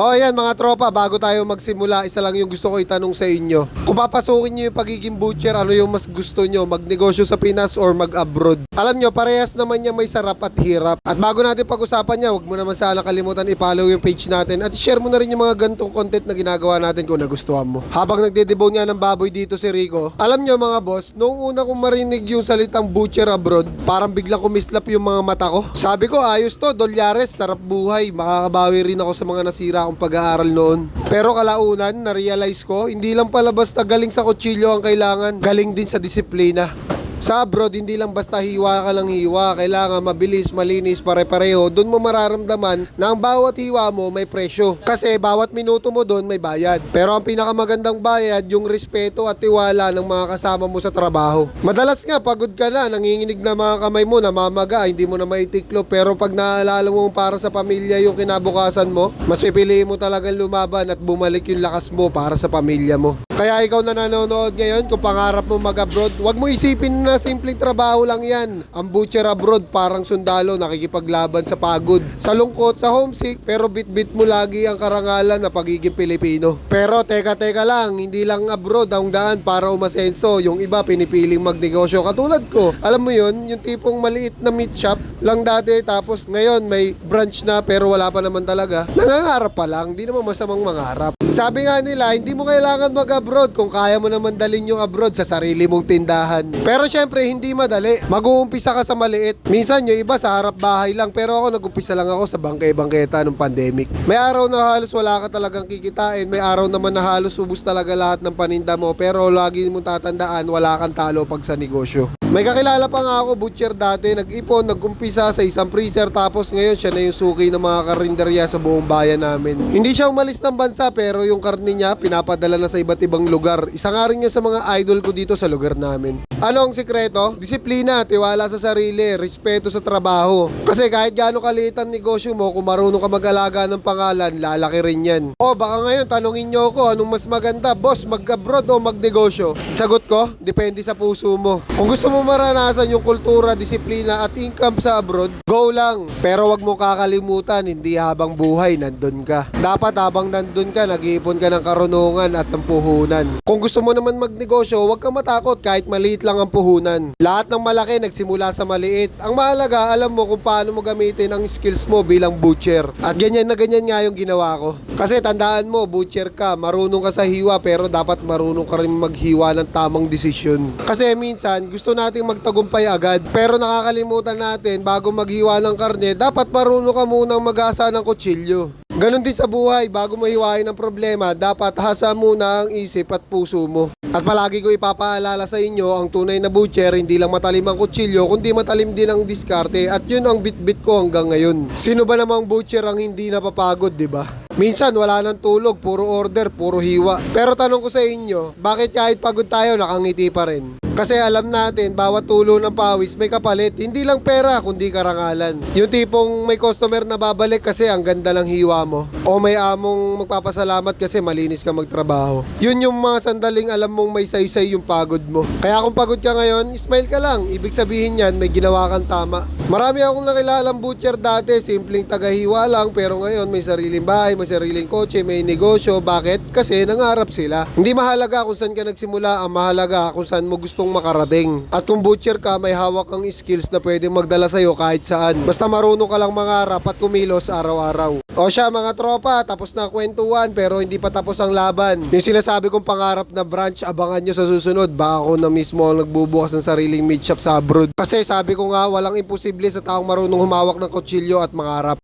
O yan mga tropa, bago tayo magsimula, isa lang yung gusto ko itanong sa inyo. Kung papasukin nyo yung pagiging butcher, ano yung mas gusto nyo? Magnegosyo sa Pinas or mag-abroad? Alam nyo, parehas naman niya may sarap at hirap. At bago natin pag-usapan niya, huwag mo naman sana kalimutan i-follow yung page natin at share mo na rin yung mga gantong content na ginagawa natin kung nagustuhan mo. Habang nagde-debone nga ng baboy dito si Rico, alam nyo mga boss, noong una kong marinig yung salitang butcher abroad, parang biglang kumislap yung mga mata ko. Sabi ko, ayos to, dolyares, sarap buhay, makakabawi rin ako sa mga nasira akong pag-aaral noon. Pero kalaunan, na-realize ko, hindi lang pala basta galing sa kutsilyo ang kailangan, galing din sa disiplina. Sa abroad, hindi lang basta hiwa ka lang hiwa. Kailangan mabilis, malinis, pare-pareho. Doon mo mararamdaman na ang bawat hiwa mo may presyo. Kasi bawat minuto mo doon may bayad. Pero ang pinakamagandang bayad, yung respeto at tiwala ng mga kasama mo sa trabaho. Madalas nga, pagod ka na, nanginginig na mga kamay mo, namamaga, hindi mo na maitiklo. Pero pag naalala mo para sa pamilya yung kinabukasan mo, mas pipiliin mo talagang lumaban at bumalik yung lakas mo para sa pamilya mo. Kaya ikaw na nanonood ngayon, kung pangarap mo mag-abroad, wag mo isipin na simpleng trabaho lang yan. Ang butcher abroad, parang sundalo, nakikipaglaban sa pagod, sa lungkot, sa homesick, pero bit-bit mo lagi ang karangalan na pagiging Pilipino. Pero teka teka lang, hindi lang abroad ang daan para umasenso. Yung iba pinipiling magnegosyo katulad ko. Alam mo yun, yung tipong maliit na meat shop lang dati, tapos ngayon may branch na pero wala pa naman talaga. Nangangarap pa lang, hindi naman masamang mangarap. Sabi nga nila, hindi mo kailangan mag-abroad kung kaya mo naman dalhin yung abroad sa sarili mong tindahan. Pero syempre, hindi madali. Mag-uumpisa ka sa maliit. Minsan yung iba sa harap bahay lang, pero ako nag-umpisa lang ako sa bangkay-bangketa nung pandemic. May araw na halos wala ka talagang kikitain, may araw naman na halos ubus talaga lahat ng paninda mo, pero lagi mong tatandaan, wala kang talo pag sa negosyo. May kakilala pa nga ako, butcher dati, nag-ipon, nag-umpisa sa isang freezer, tapos ngayon siya na yung suki ng mga karinderya sa buong bayan namin. Hindi siya umalis ng bansa, pero yung karne niya, pinapadala na sa iba't ibang lugar. Isa nga rin niya sa mga idol ko dito sa lugar namin. Ano ang sikreto? Disiplina, tiwala sa sarili, respeto sa trabaho. Kasi kahit gaano kaliit ang negosyo mo, kung marunong ka mag-alaga ng pangalan, lalaki rin yan. O baka ngayon, tanongin nyo ako, anong mas maganda, boss, mag-abroad o magnegosyo? Sagot ko, depende sa puso mo. Kung gusto mo maranasan yung kultura, disiplina at income sa abroad, go lang. Pero wag mo kakalimutan, hindi habang buhay, nandun ka. Dapat habang nandun ka, nag-iipon ka ng karunungan at ng puhunan. Kung gusto mo naman magnegosyo, huwag kang matakot kahit maliit lang ang puhunan. Lahat ng malaki nagsimula sa maliit. Ang mahalaga, alam mo kung paano mo gamitin ang skills mo bilang butcher. At ganyan na ganyan nga yung ginawa ko. Kasi tandaan mo, butcher ka, marunong ka sa hiwa pero dapat marunong ka rin maghiwa ng tamang desisyon. Kasi minsan, gusto nating magtagumpay agad. Pero nakakalimutan natin, bago maghiwa ng karne, dapat marunong ka munang mag-asa ng kutsilyo. Ganon din sa buhay, bago mo hiwain ang problema, dapat hasa muna ang isip at puso mo. At palagi ko ipapaalala sa inyo, ang tunay na butcher, hindi lang matalim ang kutsilyo, kundi matalim din ang diskarte at yun ang bit-bit ko hanggang ngayon. Sino ba namang butcher ang hindi napapagod, di ba? Minsan wala nang tulog, puro order, puro hiwa. Pero tanong ko sa inyo, bakit kahit pagod tayo nakangiti pa rin? Kasi alam natin, bawat tulo ng pawis may kapalit. Hindi lang pera, kundi karangalan. Yung tipong may customer na babalik kasi ang ganda ng hiwa mo. O may among magpapasalamat kasi malinis ka magtrabaho. Yun yung mga sandaling alam mong may saysay yung pagod mo. Kaya kung pagod ka ngayon, smile ka lang. Ibig sabihin yan, may ginawa kang tama. Marami akong nakilalang butcher dati, simpleng tagahiwa lang, pero ngayon may sariling bahay, may sariling kotse, may negosyo. Bakit? Kasi nangarap sila. Hindi mahalaga kung saan ka nagsimula, ang mahalaga kung saan mo gustong makarating. At kung butcher ka, may hawak kang skills na pwedeng magdala sa'yo kahit saan. Basta marunong ka lang mangarap at kumilos araw-araw. O siya mga tropa, tapos na kwentuhan pero hindi pa tapos ang laban. Yung sinasabi kong pangarap na branch, abangan nyo sa susunod. Baka ako na mismo ang nagbubukas ng sariling meat shop sa abroad. Kasi sabi ko nga, walang imposible sa taong marunong humawak ng kutsilyo at mangarap.